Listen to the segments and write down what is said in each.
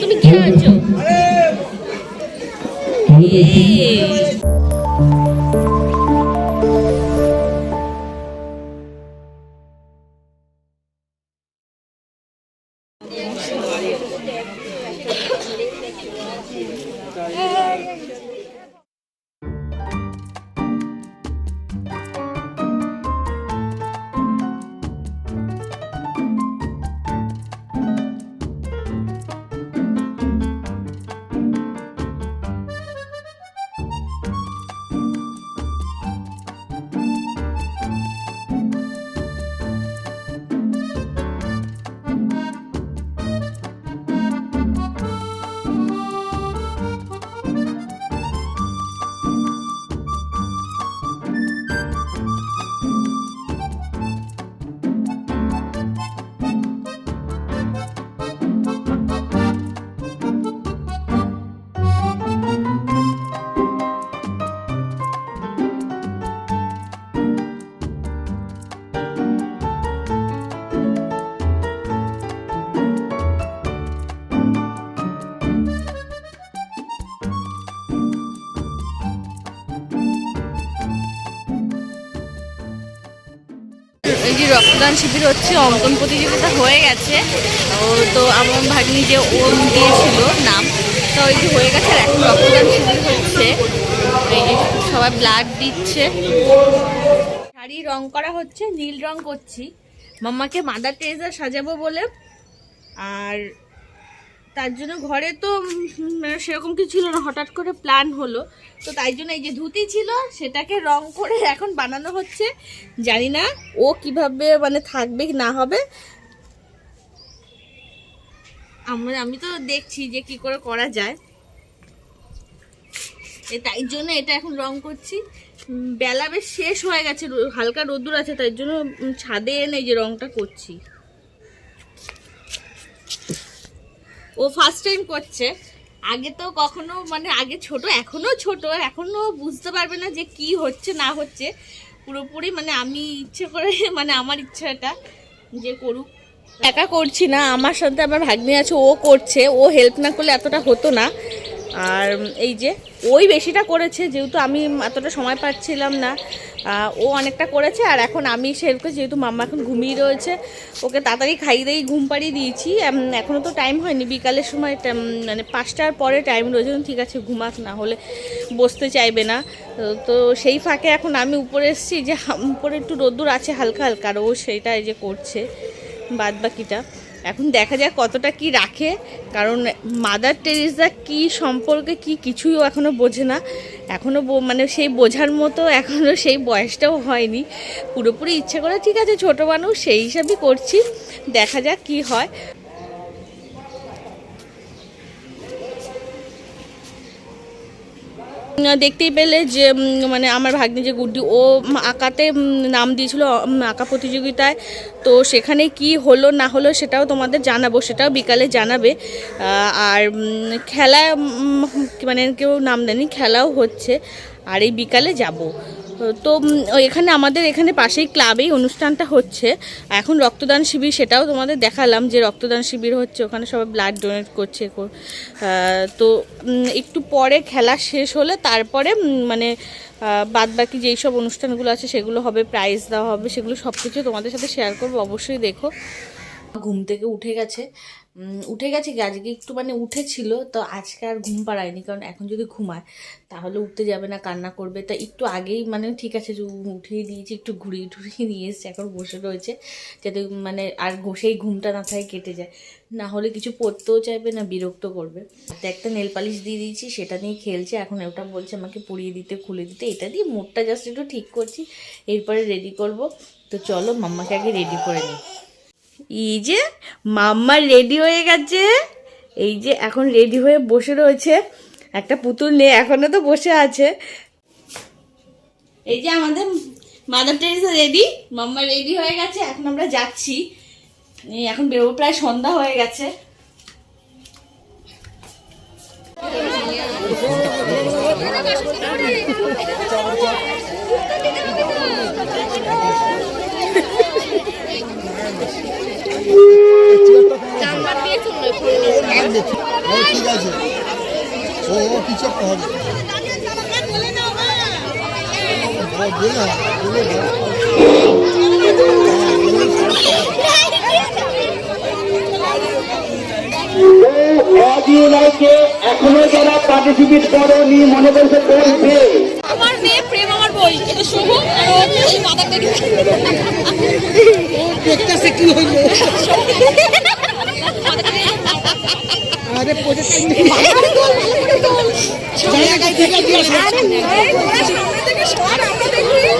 তুমি কে আছো এই যে রক্তদান শিবির হচ্ছে, অঙ্কন প্রতিযোগিতা হয়ে গেছে। ও তো আমার ভাগ্নি যে ওম দিয়েছিল নাম, তো ওই যে হয়ে গেছে আর এখন রক্তদান শিবির হচ্ছে। এই যে সবাই ব্লাড দিচ্ছে। শাড়ি রং করা হচ্ছে, নীল রং করছি। মাম্মাকে মাদার টেরেজা সাজাবো বলে। আর তার জন্য ঘরে তো সেরকম কিছু ছিল না। হঠাৎ করে প্ল্যান হলো। তো তাই জন্য এই যে ধুতি ছিল, সেটাকে রং করে এখন বানানো হচ্ছে। জানি না ও কীভাবে মানে থাকবে কি না হবে। আমরা, আমি তো দেখছি যে কি করে করা যায়। তাই জন্য এটা এখন রং করছি। বেলা বেশ শেষ হয়ে গেছে, হালকা রোদ্দুর আছে, তাই জন্য ছাদে এনে যে রংটা করছি। ও ফার্স্ট টাইম করছে। আগে তো কখনো মানে আগে ছোট, এখনও ছোট, এখনও বুঝতে পারবে না যে কি হচ্ছে, না হচ্ছে। পুরোপুরি মানে আমি ইচ্ছে করে মানে আমার ইচ্ছাটা যে করুক। একা করছি না, আমার সাথে আমার ভাগ্নি আছে, ও করছে, ও হেল্প না করলে এতটা হতো না। আর এই যে, ওই বেশিটা করেছে, যেহেতু আমি এতটা সময় পাচ্ছিলাম না ও অনেকটা করেছে, আর এখন আমি সেরকম, যেহেতু মাম্মা এখন ঘুমিয়ে রয়েছে, ওকে তাড়াতাড়ি খাইয়ে দিয়ে ঘুম পাড়িয়ে দিয়েছি। এখনও তো টাইম হয়নি, বিকালের সময় মানে পাঁচটার পরে টাইম রয়েছে ঠিক আছে, ঘুমাক, না হলে বসতে চাইবে না। তো সেই ফাঁকে এখন আমি উপরে এসেছি যে উপরে একটু রোদ্দুর আছে, হালকা হালকা, আর ও সেইটা এই যে করছে বাদ বাকিটা এখন দেখা যায় কতটা কি রাখে। কারণ মাদার টেরিজা কি সম্পর্কে কি কিছুই এখনও এখনও বোঝে না। এখনও মানে সেই বোঝার মতো এখনও সেই বয়সটাও হয়নি। পুরোপুরি ইচ্ছে করে, ঠিক আছে, ছোট মানুষ, সেই হিসাবেই করছি, দেখা যাক কি হয়। দেখতেই পেলে যে মানে আমার ভাগ্নি যে গুড্ডি, ও আঁকাতে নাম দিয়েছিল আঁকা প্রতিযোগিতায়। তো সেখানে কি হলো, না হলো, সেটাও তোমাদের জানাব, সেটাও বিকালে জানাবে। আর কি মানে কেউ নাম দেয়নি, খেলাও হচ্ছে। আর এই বিকালে যাব। তো এখানে আমাদের এখানে পাশেই ক্লাবেই অনুষ্ঠানটা হচ্ছে। এখন রক্তদান শিবির সেটাও তোমাদের দেখালাম যে রক্তদান শিবির হচ্ছে, ওখানে সবাই ব্লাড ডোনেট করছে তো একটু পরে খেলা শেষ হলে তারপরে মানে বাদ বাকি যেই সব অনুষ্ঠানগুলো আছে সেগুলো হবে প্রাইজ দেওয়া হবে, সেগুলো সব কিছু তোমাদের সাথে শেয়ার করব, অবশ্যই দেখো। ঘুম থেকে উঠে গেছে উঠে গেছে কি আজকে একটু মানে উঠেছিল, তো আজকে আর ঘুম পাড়ায়নি, কারণ এখন যদি ঘুমায়, তাহলে উঠতে যাবে না, কান্না করবে। তা একটু আগেই মানে ঠিক আছে উঠিয়ে দিয়েছি, একটু ঘুরিয়ে টুরিয়ে নিয়ে এসছে, এখন বসে রয়েছে, যাতে মানে আর সেই ঘুমটা না থাকে, কেটে যায়। না হলে কিছু পড়তেও চাইবে না, বিরক্ত করবে। তো একটা নেল পালিশ দিয়ে দিয়েছি, সেটা নিয়ে খেলছে, এখন ওটা বলছে আমাকে পরিয়ে দিতে, খুলে দিতে, এটা দিয়ে মুডটা জাস্ট একটু ঠিক করছি, এরপরে রেডি করব। তো চলো, মাম্মাকে আগে রেডি করে নিই। এই যে, মাম্মা রেডি হয়ে গেছে। এই যে, এখন রেডি হয়ে বসে রয়েছে। একটা পুতুল নেই এখনও তো বসে আছে। এই যে, আমাদের Mother Teresa ready mamma ready হয়ে গেছে, এখন আমরা যাচ্ছি। এখন বেরোবো, প্রায় সন্ধ্যা হয়ে গেছে। ঠিক আছে ও কিছু একটা হবে এখনও যারা করনি মনে করছে বলবে আমার মেয়ে প্রেম আমার বই এটা শুভ আর ও এই মাদারটা দেখতেছে কি হইল? আরে পড়ে। ঠিক করেছিস ভালো টপিকটা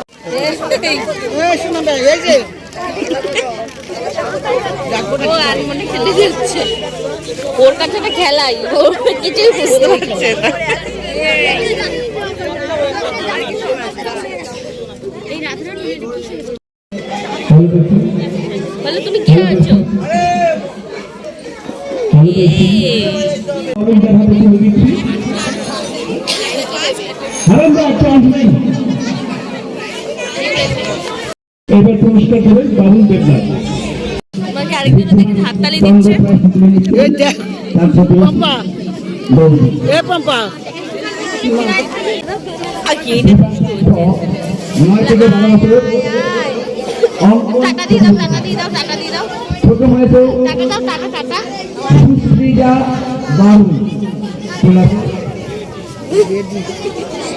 ওর কাছে একটা খেলাই ও কিছুই বুঝতে পারছে না বলে তুমি কে আছো পুরস্কার দেবেন বাবুল দেবনাথ হাততালি দিচ্ছে। পাম্পা। এ পাম্পা। টাকা দিয়ে দাও টাকা দিয়ে দাও টাকা দিয়ে দাও। ছোট টাকা দাও টাকা টাকা। সুশ্রীজা বাবু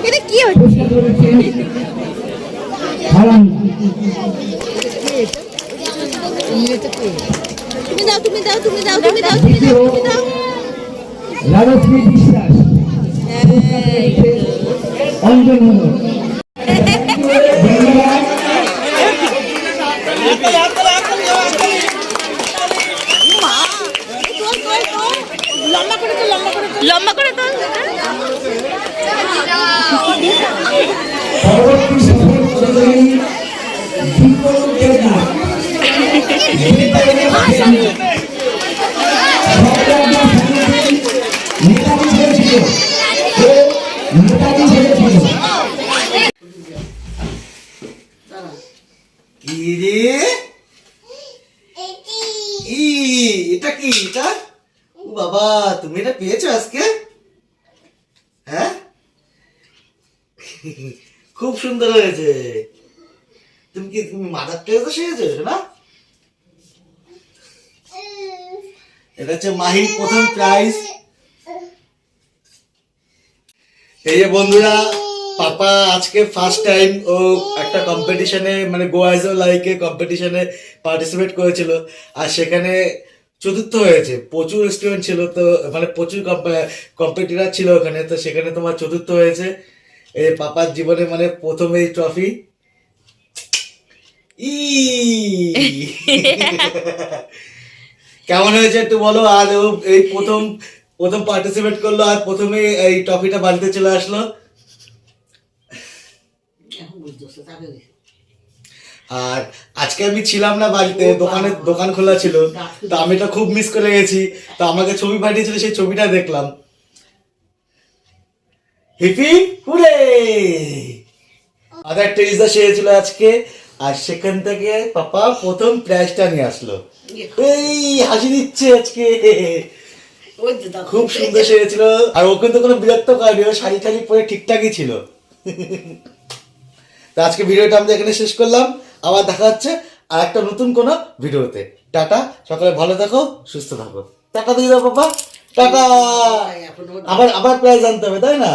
এটা কি হচ্ছে? পুরস্কার করেছেন হারান রাজশ্রী বিশ্বাস। অঞ্জন লম্বা করে তো চৌধুরী দীপক দেবনাথ নেতাজি হয়েছিল ও নেতাজি হয়েছিল কি রে ই এটা কি এটা ও বাবা তুমি এটা পেয়েছ আজকে হ্যাঁ খুব সুন্দর হয়েছে। তুমি কি, তুমি মাদার টেরেসা শিখেছো, না? এটা হচ্ছে মাহির প্রথম প্রাইজ এই যে বন্ধুরা, পাপা আজকে ফার্স্ট টাইম ও একটা কম্পিটিশনে মানে গোয়াজ লাইকে কম্পিটিশনে পার্টিসিপেট করেছিল। আর সেখানে চতুর্থ হয়েছে। প্রচুর স্টুডেন্ট ছিল, তো মানে প্রচুর কম্পিটিটার ছিল ওখানে, তো সেখানে তোমার চতুর্থ হয়েছে। এই পাপার জীবনে মানে প্রথম এই ট্রফি ই। কেমন হয়েছে একটু বলো? আর ও এই প্রথম প্রথম পার্টিসিপেট করল আর প্রথমে এই ট্রফিটা বাড়িতে চলে আসলো। আর আজকে আমি ছিলাম না বাড়িতে দোকানে দোকান খোলা ছিল। তো আমি তো খুব মিস করে গেছি। তো আমাকে ছবি পাঠিয়েছিল সেই ছবিটা দেখলাম। হিপি হুরে আদার টেরিজা সেরেছিল আজকে আর সেখান থেকে পাপা প্রথম প্রাইজটা নিয়ে আসলো। এই হাসি দিচ্ছে আজকে। খুব সুন্দর সেরেছিল আর ও কিন্তু কোনো বিরক্ত করেনি ও শাড়ি টাড়ি পরে ঠিকঠাকই ছিল। তো আজকে ভিডিওটা আমরা এখানে শেষ করলাম। আবার দেখা হচ্ছে আর একটা নতুন কোনো ভিডিওতে। টাটা সকালে ভালো থাকো সুস্থ থাকো। টাকা দিয়ে দাও বাবা টাটা! আবার আবার প্রায় জানতে হবে তাই না?